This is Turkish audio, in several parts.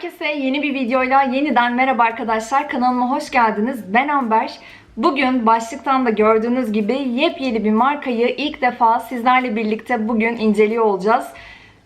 Herkese yeni bir videoyla yeniden merhaba arkadaşlar. Kanalıma hoş geldiniz. Ben Amber. Bugün başlıktan da gördüğünüz gibi yepyeni bir markayı ilk defa sizlerle birlikte bugün inceliyor olacağız.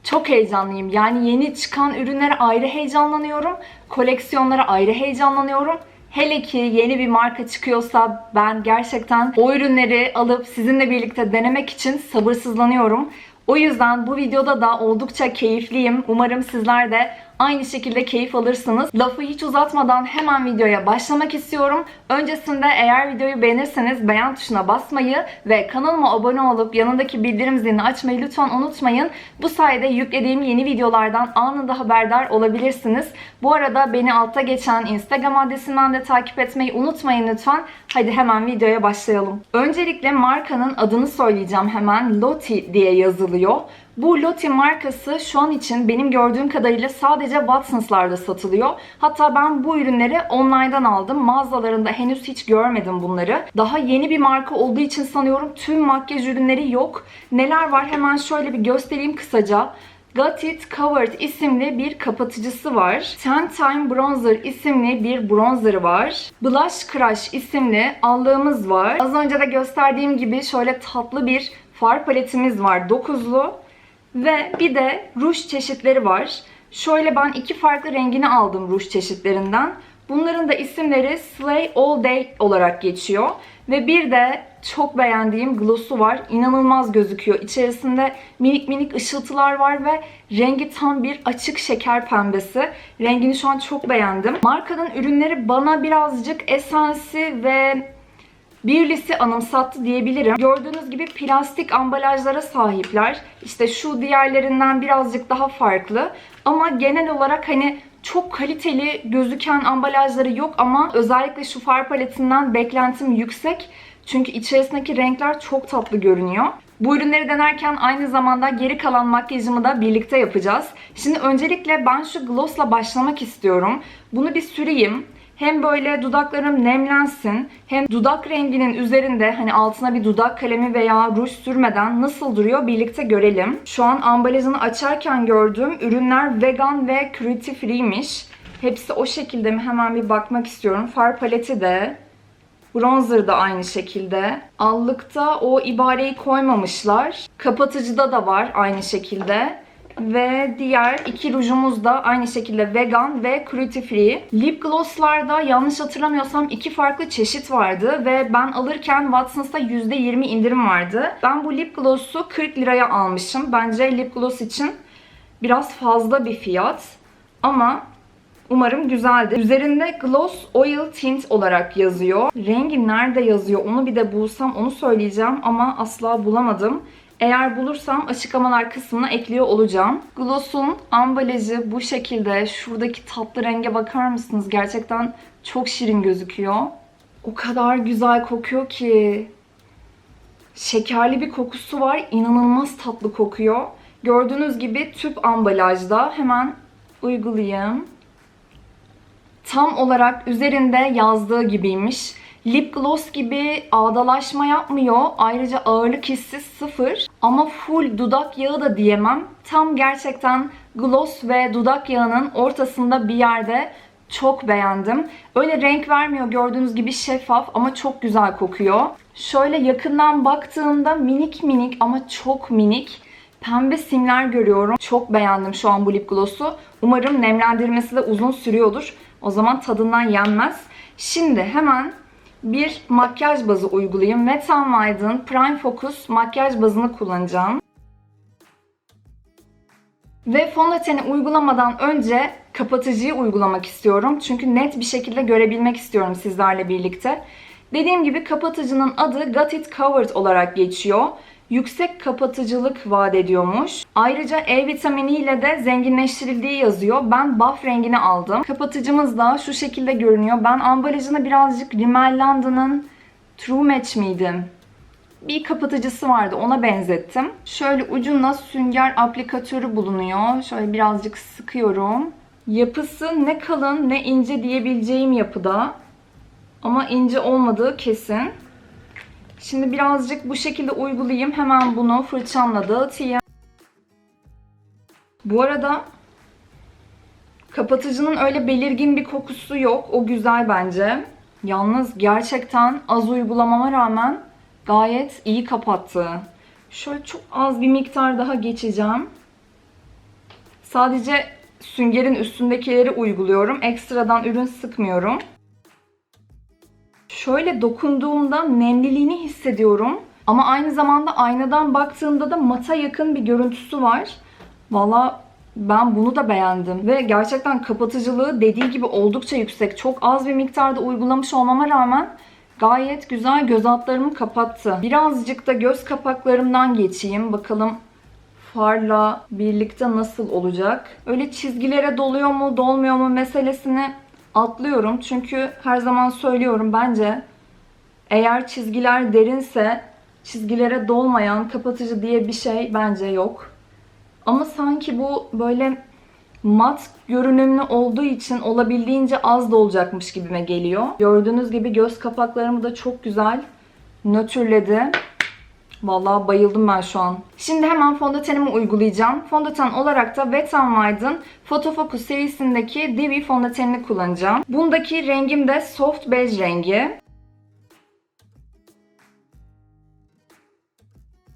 Çok heyecanlıyım. Yani yeni çıkan ürünlere ayrı heyecanlanıyorum. Koleksiyonlara ayrı heyecanlanıyorum. Hele ki yeni bir marka çıkıyorsa ben gerçekten o ürünleri alıp sizinle birlikte denemek için sabırsızlanıyorum. O yüzden bu videoda da oldukça keyifliyim. Umarım sizler de aynı şekilde keyif alırsınız. Lafı hiç uzatmadan hemen videoya başlamak istiyorum. Öncesinde eğer videoyu beğenirseniz beğen tuşuna basmayı ve kanalıma abone olup yanındaki bildirim zilini açmayı lütfen unutmayın. Bu sayede yüklediğim yeni videolardan anında haberdar olabilirsiniz. Bu arada beni altta geçen Instagram adresinden de takip etmeyi unutmayın lütfen. Hadi hemen videoya başlayalım. Öncelikle markanın adını söyleyeceğim hemen. Loti diye yazılıyor. Bu Loti markası şu an için benim gördüğüm kadarıyla sadece Watsons'larda satılıyor. Hatta ben bu ürünleri online'dan aldım. Mağazalarında henüz hiç görmedim bunları. Daha yeni bir marka olduğu için sanıyorum tüm makyaj ürünleri yok. Neler var hemen şöyle bir göstereyim kısaca. Got It Covered isimli bir kapatıcısı var. Ten Time Bronzer isimli bir bronzerı var. Blush Crush isimli allığımız var. Az önce de gösterdiğim gibi şöyle tatlı bir far paletimiz var. Dokuzlu. Ve bir de ruj çeşitleri var. Şöyle ben iki farklı rengini aldım ruj çeşitlerinden. Bunların da isimleri Slay All Day olarak geçiyor. Ve bir de çok beğendiğim gloss'u var. İnanılmaz gözüküyor. İçerisinde minik minik ışıltılar var ve rengi tam bir açık şeker pembesi. Rengini şu an çok beğendim. Markanın ürünleri bana birazcık esensi ve Birlisi anımsattı diyebilirim. Gördüğünüz gibi plastik ambalajlara sahipler. İşte şu diğerlerinden birazcık daha farklı. Ama genel olarak hani çok kaliteli gözüken ambalajları yok ama özellikle şu far paletinden beklentim yüksek. Çünkü içerisindeki renkler çok tatlı görünüyor. Bu ürünleri denerken aynı zamanda geri kalan makyajımı da birlikte yapacağız. Şimdi öncelikle ben şu glossla başlamak istiyorum. Bunu bir süreyim. Hem böyle dudaklarım nemlensin hem dudak renginin üzerinde hani altına bir dudak kalemi veya ruj sürmeden nasıl duruyor birlikte görelim. Şu an ambalajını açarken gördüğüm ürünler vegan ve cruelty free'miş. Hepsi o şekilde mi hemen bir bakmak istiyorum. Far paleti de Bronzer da aynı şekilde. Allıkta o ibareyi koymamışlar. Kapatıcıda da var aynı şekilde. Ve diğer iki rujumuz da aynı şekilde vegan ve cruelty free. Lip glosslarda yanlış hatırlamıyorsam iki farklı çeşit vardı ve ben alırken Watsons'ta %20 indirim vardı. Ben bu lip gloss'u 40 liraya almışım. Bence lip gloss için biraz fazla bir fiyat. Ama Umarım güzeldir. Üzerinde Gloss Oil Tint olarak yazıyor. Rengi nerede yazıyor onu bir de bulsam onu söyleyeceğim ama asla bulamadım. Eğer bulursam açıklamalar kısmına ekliyor olacağım. Gloss'un ambalajı bu şekilde. Şuradaki tatlı renge bakar mısınız? Gerçekten çok şirin gözüküyor. O kadar güzel kokuyor ki. Şekerli bir kokusu var. İnanılmaz tatlı kokuyor. Gördüğünüz gibi tüp ambalajda. Hemen uygulayayım. Tam olarak üzerinde yazdığı gibiymiş. Lip gloss gibi ağdalaşma yapmıyor. Ayrıca ağırlık hissi sıfır. Ama full dudak yağı da diyemem. Tam gerçekten gloss ve dudak yağının ortasında bir yerde çok beğendim. Öyle renk vermiyor gördüğünüz gibi şeffaf ama çok güzel kokuyor. Şöyle yakından baktığımda minik minik ama çok minik pembe simler görüyorum. Çok beğendim şu an bu lip gloss'u. Umarım nemlendirmesi de uzun sürüyordur. O zaman tadından yenmez. Şimdi hemen bir makyaj bazı uygulayayım. Wet n Wild'ın Prime Focus makyaj bazını kullanacağım. Ve fondöteni uygulamadan önce kapatıcıyı uygulamak istiyorum. Çünkü net bir şekilde görebilmek istiyorum sizlerle birlikte. Dediğim gibi kapatıcının adı Got It Covered olarak geçiyor. Yüksek kapatıcılık vaat ediyormuş. Ayrıca E vitaminiyle de zenginleştirildiği yazıyor. Ben buff rengini aldım. Kapatıcımız da şu şekilde görünüyor. Ben ambalajına birazcık Rimmel London'ın True Match miydi? Bir kapatıcısı vardı ona benzettim. Şöyle ucunda sünger aplikatörü bulunuyor. Şöyle birazcık sıkıyorum. Yapısı ne kalın ne ince diyebileceğim yapıda. Ama ince olmadığı kesin. Şimdi birazcık bu şekilde uygulayayım. Hemen bunu fırçamla dağıtayım. Bu arada Kapatıcının öyle belirgin bir kokusu yok. O güzel bence. Yalnız gerçekten az uygulamama rağmen gayet iyi kapattı. Şöyle çok az bir miktar daha geçeceğim. Sadece süngerin üstündekileri uyguluyorum. Ekstradan ürün sıkmıyorum. Şöyle dokunduğumda nemliliğini hissediyorum. Ama aynı zamanda aynadan baktığımda da mata yakın bir görüntüsü var. Valla ben bunu da beğendim. Ve gerçekten kapatıcılığı dediği gibi oldukça yüksek. Çok az bir miktarda uygulamış olmama rağmen gayet güzel göz altlarımı kapattı. Birazcık da göz kapaklarımdan geçeyim. Bakalım farla birlikte nasıl olacak? Öyle çizgilere doluyor mu, dolmuyor mu meselesini atlıyorum. Çünkü her zaman söylüyorum bence eğer çizgiler derinse çizgilere dolmayan kapatıcı diye bir şey bence yok. Ama sanki bu böyle mat görünümlü olduğu için olabildiğince az da olacakmış gibime geliyor. Gördüğünüz gibi göz kapaklarımı da çok güzel nötrledi. Vallahi bayıldım ben şu an. Şimdi hemen fondötenimi uygulayacağım. Fondöten olarak da Wet n Wild'ın Photo Focus serisindeki Divi fondötenini kullanacağım. Bundaki rengim de soft beige rengi.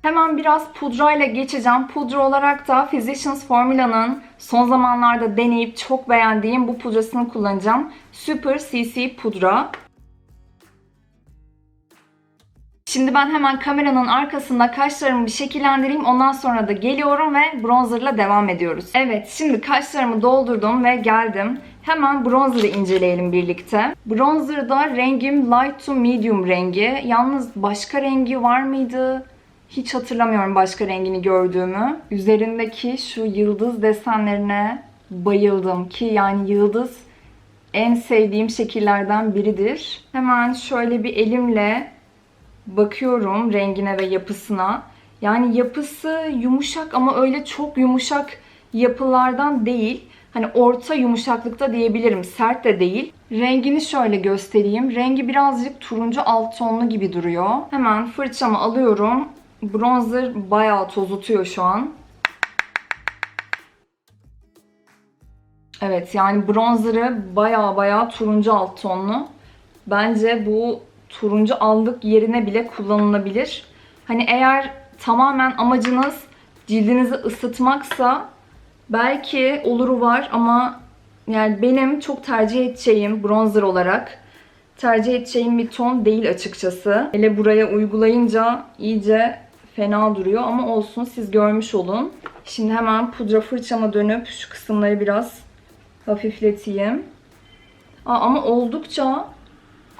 Hemen biraz pudrayla geçeceğim. Pudra olarak da Physicians Formula'nın son zamanlarda deneyip çok beğendiğim bu pudrasını kullanacağım. Super CC pudra. Şimdi ben hemen kameranın arkasında kaşlarımı bir şekillendireyim. Ondan sonra da geliyorum ve bronzerla devam ediyoruz. Evet şimdi kaşlarımı doldurdum ve geldim. Hemen bronzer'ı inceleyelim birlikte. Bronzer'da rengim light to medium rengi. Yalnız başka rengi var mıydı? Hiç hatırlamıyorum başka rengini gördüğümü. Üzerindeki şu yıldız desenlerine bayıldım ki yani yıldız en sevdiğim şekillerden biridir. Hemen şöyle bir elimle bakıyorum rengine ve yapısına. Yani yapısı yumuşak ama öyle çok yumuşak yapılardan değil. Hani orta yumuşaklıkta diyebilirim. Sert de değil. Rengini şöyle göstereyim. Rengi birazcık turuncu alt tonlu gibi duruyor. Hemen fırçamı alıyorum. Bronzer bayağı tozutuyor şu an. Evet yani bronzerı bayağı bayağı turuncu alt tonlu. Bence bu turuncu allık yerine bile kullanılabilir. Hani eğer tamamen amacınız cildinizi ısıtmaksa belki oluru var ama yani benim çok tercih edeceğim bronzer olarak tercih edeceğim bir ton değil açıkçası. Hele buraya uygulayınca iyice fena duruyor ama olsun siz görmüş olun. Şimdi hemen pudra fırçama dönüp şu kısımları biraz hafifleteyim. Aa, ama oldukça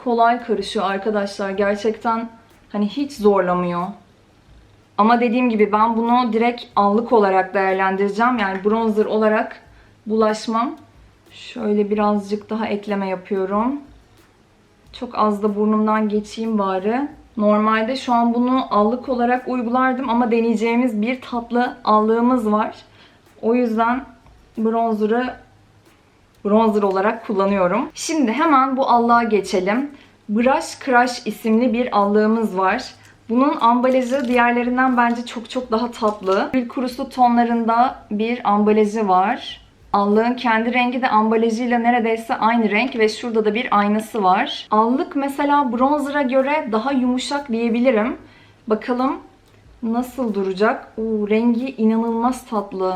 kolay karışıyor arkadaşlar. Gerçekten hani hiç zorlamıyor. Ama dediğim gibi ben bunu direkt allık olarak değerlendireceğim. Yani bronzer olarak bulaşmam. Şöyle birazcık daha ekleme yapıyorum. Çok az da burnumdan geçeyim bari. Normalde şu an bunu allık olarak uygulardım ama deneyeceğimiz bir tatlı allığımız var. O yüzden bronzer'ı bronzer olarak kullanıyorum. Şimdi hemen bu allığa geçelim. Brush Crush isimli bir allığımız var. Bunun ambalajı diğerlerinden bence çok çok daha tatlı. Gül kurusu tonlarında bir ambalajı var. Allığın kendi rengi de ambalajıyla neredeyse aynı renk ve şurada da bir aynası var. Allık mesela bronzer'a göre daha yumuşak diyebilirim. Bakalım nasıl duracak? Oo, rengi inanılmaz tatlı.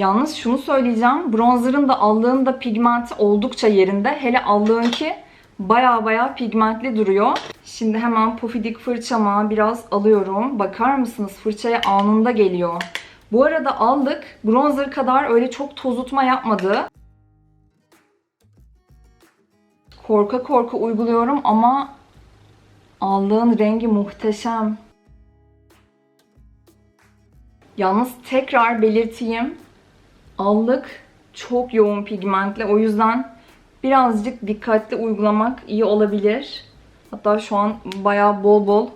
Yalnız şunu söyleyeceğim. Bronzer'ın da allığın da pigmenti oldukça yerinde. Hele allığınki baya baya pigmentli duruyor. Şimdi hemen pofidik fırçama biraz alıyorum. Bakar mısınız fırçaya anında geliyor. Bu arada allık bronzer kadar öyle çok tozutma yapmadı. Korka korka uyguluyorum ama allığın rengi muhteşem. Yalnız tekrar belirteyim. Allık çok yoğun pigmentli. O yüzden birazcık dikkatli uygulamak iyi olabilir. Hatta şu an bayağı bol bol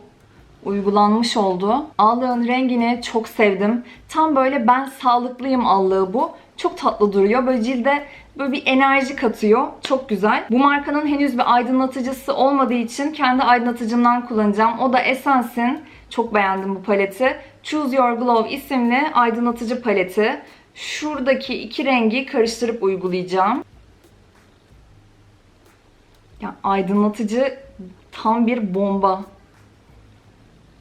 uygulanmış oldu. Allığın rengini çok sevdim. Tam böyle ben sağlıklıyım allığı bu. Çok tatlı duruyor. Böyle cilde böyle bir enerji katıyor. Çok güzel. Bu markanın henüz bir aydınlatıcısı olmadığı için kendi aydınlatıcımdan kullanacağım. O da Essence'in çok beğendim bu paleti. Choose Your Glow isimli aydınlatıcı paleti. Şuradaki iki rengi karıştırıp uygulayacağım. Ya aydınlatıcı tam bir bomba.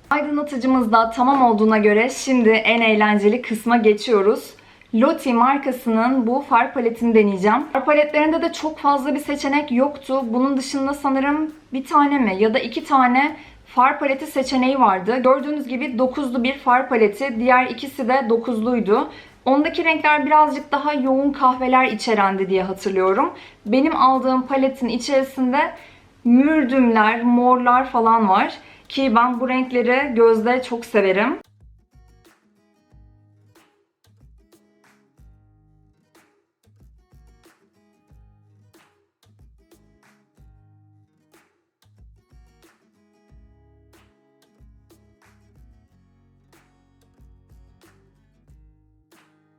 Aydınlatıcımız da tamam olduğuna göre şimdi en eğlenceli kısma geçiyoruz. Loti markasının bu far paletini deneyeceğim. Far paletlerinde de çok fazla bir seçenek yoktu. Bunun dışında sanırım bir tane mi ya da iki tane far paleti seçeneği vardı. Gördüğünüz gibi 9'lu bir far paleti. Diğer ikisi de 9'luydu. Ondaki renkler birazcık daha yoğun kahveler içerendi diye hatırlıyorum. Benim aldığım paletin içerisinde mürdümler, morlar falan var. Ki ben bu renkleri gözde çok severim.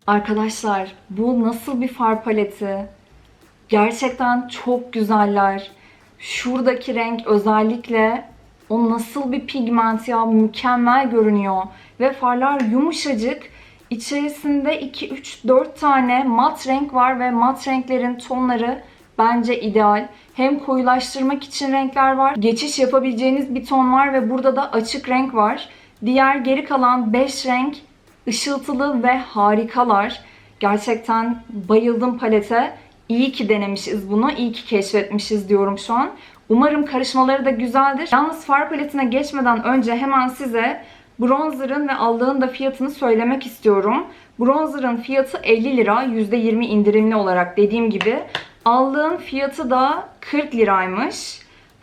Arkadaşlar bu nasıl bir far paleti? Gerçekten çok güzeller. Şuradaki renk özellikle o nasıl bir pigment ya mükemmel görünüyor. Ve farlar yumuşacık. İçerisinde 2, 3, 4 tane mat renk var ve mat renklerin tonları bence ideal. Hem koyulaştırmak için renkler var. Geçiş yapabileceğiniz bir ton var ve burada da açık renk var. Diğer geri kalan 5 renk ışıltılı ve harikalar. Gerçekten bayıldım palete. İyi ki denemişiz bunu. iyi ki keşfetmişiz diyorum şu an. Umarım karışmaları da güzeldir. Yalnız far paletine geçmeden önce hemen size bronzer'ın ve aldığın da fiyatını söylemek istiyorum. Bronzer'ın fiyatı 50 lira. %20 indirimli olarak dediğim gibi. Aldığın fiyatı da 40 liraymış.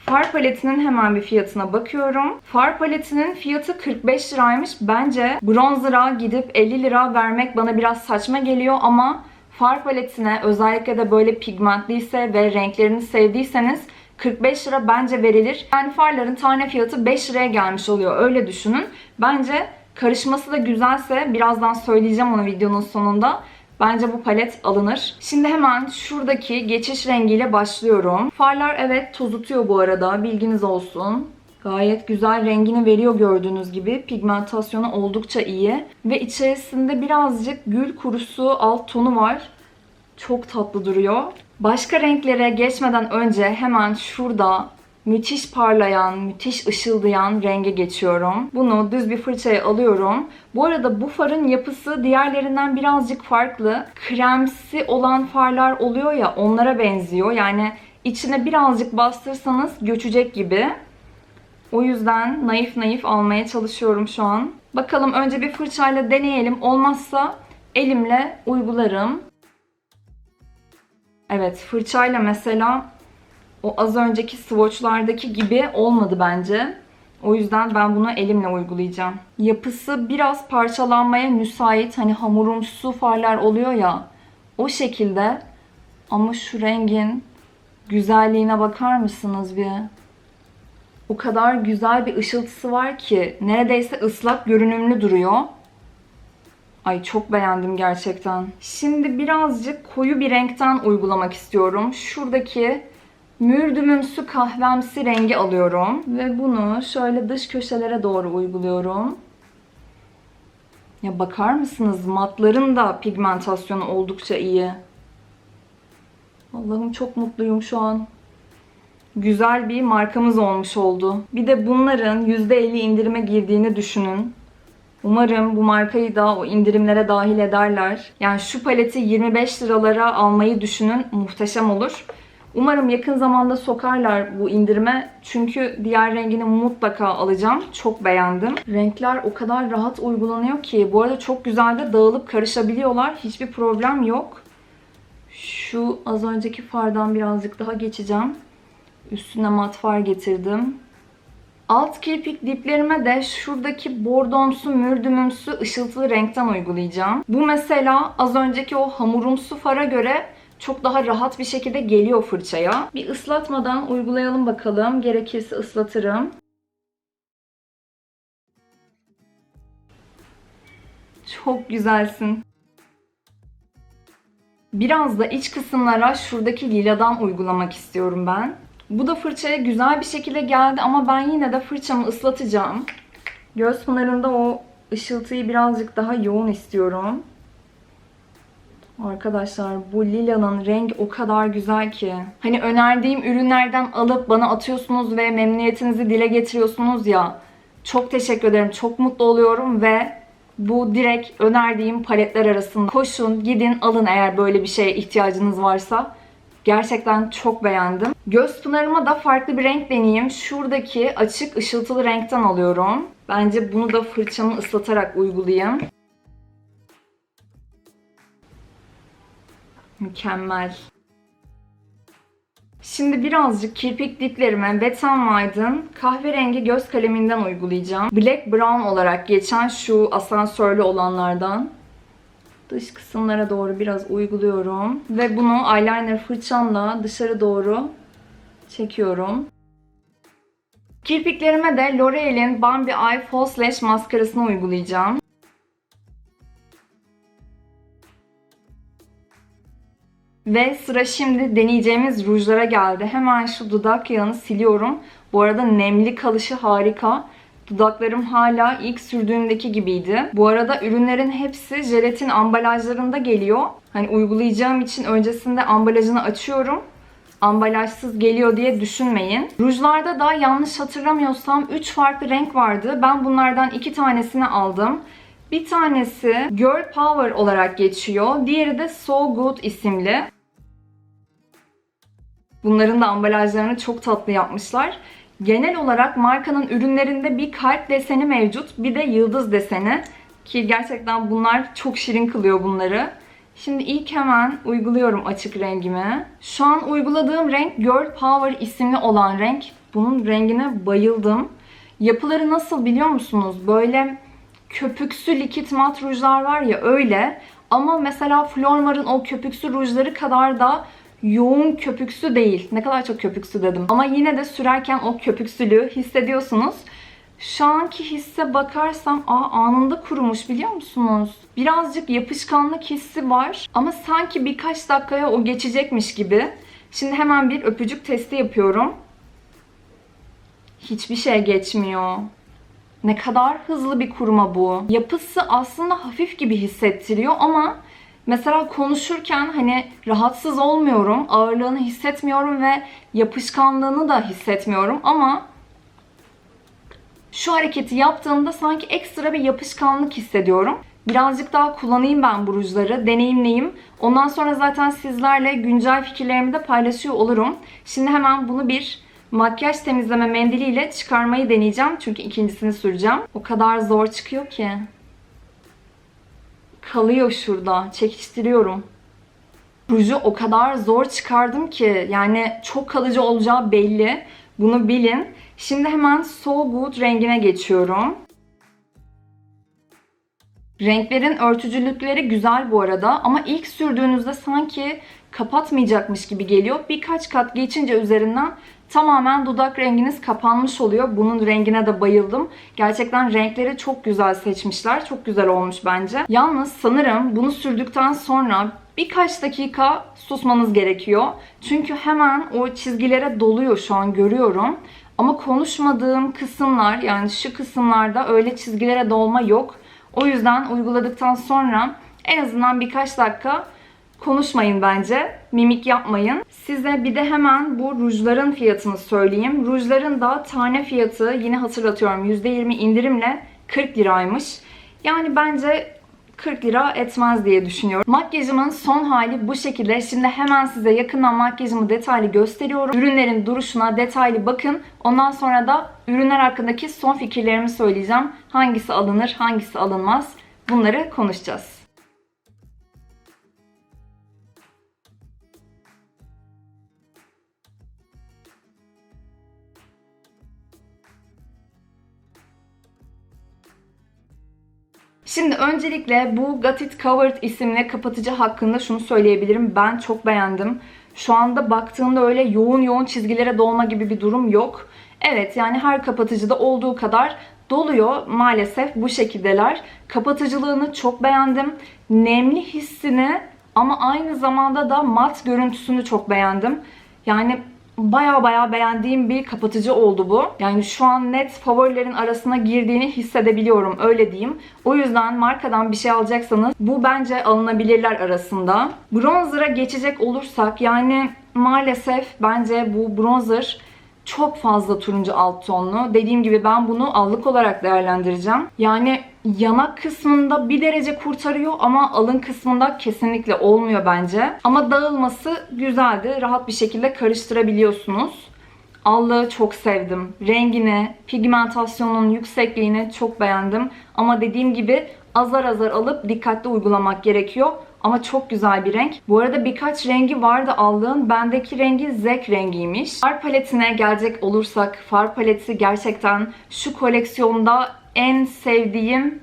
Far paletinin hemen bir fiyatına bakıyorum. Far paletinin fiyatı 45 liraymış. Bence bronzer'a gidip 50 lira vermek bana biraz saçma geliyor ama far paletine özellikle de böyle pigmentliyse ve renklerini sevdiyseniz 45 lira bence verilir. Yani farların tane fiyatı 5 liraya gelmiş oluyor. Öyle düşünün. Bence karışması da güzelse birazdan söyleyeceğim onu videonun sonunda. Bence bu palet alınır. Şimdi hemen şuradaki geçiş rengiyle başlıyorum. Farlar evet tozutuyor bu arada. Bilginiz olsun. Gayet güzel rengini veriyor gördüğünüz gibi. Pigmentasyonu oldukça iyi. Ve içerisinde birazcık gül kurusu alt tonu var. Çok tatlı duruyor. Başka renklere geçmeden önce hemen şurada müthiş parlayan, müthiş ışıldayan renge geçiyorum. Bunu düz bir fırçaya alıyorum. Bu arada bu farın yapısı diğerlerinden birazcık farklı. Kremsi olan farlar oluyor ya onlara benziyor. Yani içine birazcık bastırsanız göçecek gibi. O yüzden naif naif almaya çalışıyorum şu an. Bakalım önce bir fırçayla deneyelim. Olmazsa elimle uygularım. Evet fırçayla mesela o az önceki swatchlardaki gibi olmadı bence. O yüzden ben bunu elimle uygulayacağım. Yapısı biraz parçalanmaya müsait. Hani hamurumsu farlar oluyor ya. O şekilde. Ama şu rengin güzelliğine bakar mısınız bir? O kadar güzel bir ışıltısı var ki neredeyse ıslak görünümlü duruyor. Ay çok beğendim gerçekten. Şimdi birazcık koyu bir renkten uygulamak istiyorum. Şuradaki mürdümümsü kahvemsi rengi alıyorum. Ve bunu şöyle dış köşelere doğru uyguluyorum. Ya bakar mısınız? Matların da pigmentasyonu oldukça iyi. Allah'ım çok mutluyum şu an. Güzel bir markamız olmuş oldu. Bir de bunların %50 indirime girdiğini düşünün. Umarım bu markayı da o indirimlere dahil ederler. Yani şu paleti 25 liralara almayı düşünün. Muhteşem olur. Umarım yakın zamanda sokarlar bu indirime. Çünkü diğer rengini mutlaka alacağım. Çok beğendim. Renkler o kadar rahat uygulanıyor ki. Bu arada çok güzel de dağılıp karışabiliyorlar. Hiçbir problem yok. Şu az önceki fardan birazcık daha geçeceğim. Üstüne mat far getirdim. Alt kirpik diplerime de şuradaki bordomsu, mürdümümsü, ışıltılı renkten uygulayacağım. Bu mesela az önceki o hamurumsu fara göre çok daha rahat bir şekilde geliyor fırçaya. Bir ıslatmadan uygulayalım bakalım. Gerekirse ıslatırım. Çok güzelsin. Biraz da iç kısımlara şuradaki liladan uygulamak istiyorum ben. Bu da fırçaya güzel bir şekilde geldi ama ben yine de fırçamı ıslatacağım. Göz pınarında o ışıltıyı birazcık daha yoğun istiyorum. Arkadaşlar bu lilanın rengi o kadar güzel ki. Hani önerdiğim ürünlerden alıp bana atıyorsunuz ve memnuniyetinizi dile getiriyorsunuz ya. Çok teşekkür ederim. Çok mutlu oluyorum ve bu direkt önerdiğim paletler arasında. Koşun, gidin, alın eğer böyle bir şeye ihtiyacınız varsa. Gerçekten çok beğendim. Göz pınarıma da farklı bir renk deneyeyim. Şuradaki açık ışıltılı renkten alıyorum. Bence bunu da fırçamı ıslatarak uygulayayım. Mükemmel. Şimdi birazcık kirpik diplerime Wet kahverengi göz kaleminden uygulayacağım. Black Brown olarak geçen şu asansörlü olanlardan. Dış kısımlara doğru biraz uyguluyorum. Ve bunu eyeliner fırçamla dışarı doğru çekiyorum. Kirpiklerime de L'Oreal'in Bambi Eye False Lash maskarasını uygulayacağım. Ve sıra şimdi deneyeceğimiz rujlara geldi. Hemen şu dudak yağını siliyorum. Bu arada nemli kalışı harika. Dudaklarım hala ilk sürdüğümdeki gibiydi. Bu arada ürünlerin hepsi jelatin ambalajlarında geliyor. Hani uygulayacağım için öncesinde ambalajını açıyorum. Ambalajsız geliyor diye düşünmeyin. Rujlarda da yanlış hatırlamıyorsam 3 farklı renk vardı. Ben bunlardan 2 tanesini aldım. Bir tanesi Girl Power olarak geçiyor. Diğeri de So Good isimli. Bunların da ambalajlarını çok tatlı yapmışlar. Genel olarak markanın ürünlerinde bir kalp deseni mevcut. Bir de yıldız deseni. Ki gerçekten bunlar çok şirin kılıyor bunları. Şimdi ilk hemen uyguluyorum açık rengimi. Şu an uyguladığım renk Girl Power isimli olan renk. Bunun rengine bayıldım. Yapıları nasıl biliyor musunuz? Böyle köpüksü likit mat rujlar var ya öyle. Ama mesela Flormar'ın o köpüksü rujları kadar da yoğun köpüksü değil. Ne kadar çok köpüksü dedim. Ama yine de sürerken o köpüksülüğü hissediyorsunuz. Şu anki hisse bakarsam aa, anında kurumuş biliyor musunuz? Birazcık yapışkanlık hissi var ama sanki birkaç dakikaya o geçecekmiş gibi. Şimdi hemen bir öpücük testi yapıyorum. Hiçbir şey geçmiyor. Ne kadar hızlı bir kuruma bu. Yapısı aslında hafif gibi hissettiriyor ama mesela konuşurken hani rahatsız olmuyorum, ağırlığını hissetmiyorum ve yapışkanlığını da hissetmiyorum ama şu hareketi yaptığımda sanki ekstra bir yapışkanlık hissediyorum. Birazcık daha kullanayım ben bu rujları, deneyimleyeyim. Ondan sonra zaten sizlerle güncel fikirlerimi de paylaşıyor olurum. Şimdi hemen bunu bir makyaj temizleme mendiliyle çıkarmayı deneyeceğim. Çünkü ikincisini süreceğim. O kadar zor çıkıyor ki. Kalıyor şurada. Çekiştiriyorum. Ruju o kadar zor çıkardım ki yani çok kalıcı olacağı belli. Bunu bilin. Şimdi hemen So Good rengine geçiyorum. Renklerin örtücülükleri güzel bu arada ama ilk sürdüğünüzde sanki kapatmayacakmış gibi geliyor. Birkaç kat geçince üzerinden tamamen dudak renginiz kapanmış oluyor. Bunun rengine de bayıldım. Gerçekten renkleri çok güzel seçmişler. Çok güzel olmuş bence. Yalnız sanırım bunu sürdükten sonra birkaç dakika susmanız gerekiyor. Çünkü hemen o çizgilere doluyor şu an görüyorum. Ama konuşmadığım kısımlar yani şu kısımlarda öyle çizgilere dolma yok. O yüzden uyguladıktan sonra en azından birkaç dakika konuşmayın bence. Mimik yapmayın. Size bir de hemen bu rujların fiyatını söyleyeyim. Rujların da tane fiyatı yine hatırlatıyorum %20 indirimle 40 liraymış. Yani bence 40 lira etmez diye düşünüyorum. Makyajımın son hali bu şekilde. Şimdi hemen size yakından makyajımı detaylı gösteriyorum. Ürünlerin duruşuna detaylı bakın. Ondan sonra da ürünler hakkındaki son fikirlerimi söyleyeceğim. Hangisi alınır, hangisi alınmaz bunları konuşacağız. Şimdi öncelikle bu Got It Covered isimli kapatıcı hakkında şunu söyleyebilirim. Ben çok beğendim. Şu anda baktığımda öyle yoğun yoğun çizgilere dolma gibi bir durum yok. Evet yani her kapatıcıda olduğu kadar doluyor maalesef bu şekildeler. Kapatıcılığını çok beğendim. Nemli hissini ama aynı zamanda da mat görüntüsünü çok beğendim. Yani baya baya beğendiğim bir kapatıcı oldu bu. Yani şu an net favorilerin arasına girdiğini hissedebiliyorum öyle diyeyim. O yüzden markadan bir şey alacaksanız bu bence alınabilirler arasında. Bronzer'a geçecek olursak yani maalesef bence bu bronzer çok fazla turuncu alt tonlu. Dediğim gibi ben bunu allık olarak değerlendireceğim. Yani yanak kısmında bir derece kurtarıyor ama alın kısmında kesinlikle olmuyor bence. Ama dağılması güzeldi. Rahat bir şekilde karıştırabiliyorsunuz. Allığı çok sevdim. Rengini, pigmentasyonun yüksekliğini çok beğendim. Ama dediğim gibi azar azar alıp dikkatli uygulamak gerekiyor. Ama çok güzel bir renk. Bu arada birkaç rengi vardı aldığın. Bendeki rengi zek rengiymiş. Far paletine gelecek olursak far paleti gerçekten şu koleksiyonda en sevdiğim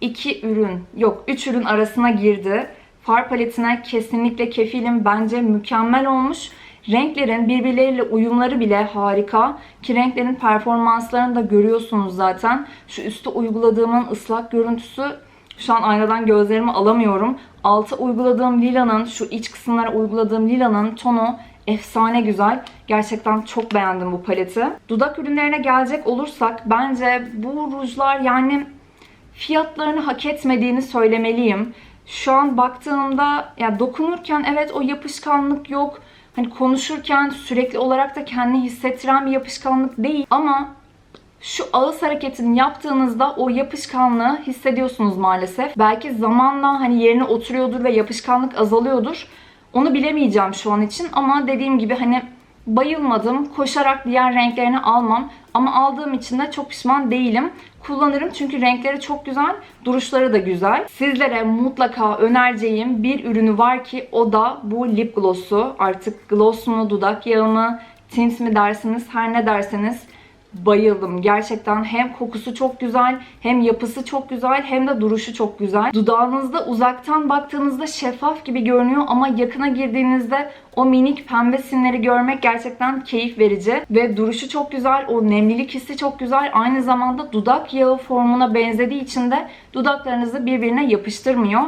iki ürün, yok üç ürün arasına girdi. Far paletine kesinlikle kefilim. Bence mükemmel olmuş. Renklerin birbirleriyle uyumları bile harika. Ki renklerin performanslarını da görüyorsunuz zaten. Şu üstte uyguladığımın ıslak görüntüsü şu an aynadan gözlerimi alamıyorum. Alta uyguladığım lilanın, şu iç kısımlara uyguladığım lilanın tonu efsane güzel. Gerçekten çok beğendim bu paleti. Dudak ürünlerine gelecek olursak bence bu rujlar yani fiyatlarını hak etmediğini söylemeliyim. Şu an baktığımda ya dokunurken evet o yapışkanlık yok. Hani konuşurken sürekli olarak da kendini hissettiren bir yapışkanlık değil ama şu ağız hareketini yaptığınızda o yapışkanlığı hissediyorsunuz maalesef. Belki zamanla hani yerine oturuyordur ve yapışkanlık azalıyordur. Onu bilemeyeceğim şu an için ama dediğim gibi hani bayılmadım. Koşarak diğer renklerini almam ama aldığım için de çok pişman değilim. Kullanırım çünkü renkleri çok güzel, duruşları da güzel. Sizlere mutlaka önereceğim bir ürünü var ki o da bu lip gloss'u. Artık gloss mu, dudak yağı mı, tint mi dersiniz, her ne derseniz bayıldım. Gerçekten hem kokusu çok güzel, hem yapısı çok güzel, hem de duruşu çok güzel. Dudağınızda uzaktan baktığınızda şeffaf gibi görünüyor ama yakına girdiğinizde o minik pembe simleri görmek gerçekten keyif verici. Ve duruşu çok güzel, o nemlilik hissi çok güzel. Aynı zamanda dudak yağı formuna benzediği için de dudaklarınızı birbirine yapıştırmıyor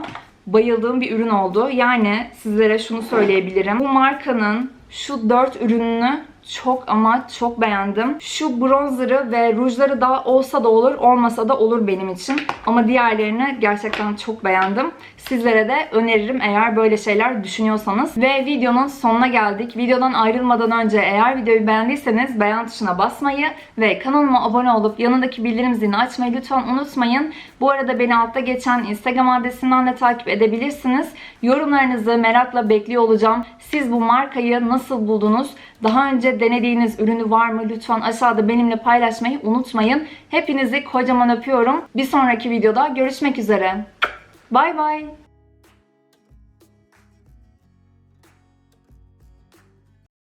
bayıldığım bir ürün oldu. Yani sizlere şunu söyleyebilirim. Bu markanın şu 4 ürününü çok ama çok beğendim. Şu bronzerı ve rujları da olsa da olur, olmasa da olur benim için. Ama diğerlerini gerçekten çok beğendim. Sizlere de öneririm eğer böyle şeyler düşünüyorsanız. Ve videonun sonuna geldik. Videodan ayrılmadan önce eğer videoyu beğendiyseniz beğen tuşuna basmayı ve kanalıma abone olup yanındaki bildirim zilini açmayı lütfen unutmayın. Bu arada beni altta geçen Instagram adresinden de takip edebilirsiniz. Yorumlarınızı merakla bekliyor olacağım. Siz bu markayı nasıl buldunuz? Daha önce denediğiniz ürünü var mı? Lütfen aşağıda benimle paylaşmayı unutmayın. Hepinizi kocaman öpüyorum. Bir sonraki videoda görüşmek üzere. Bay bay.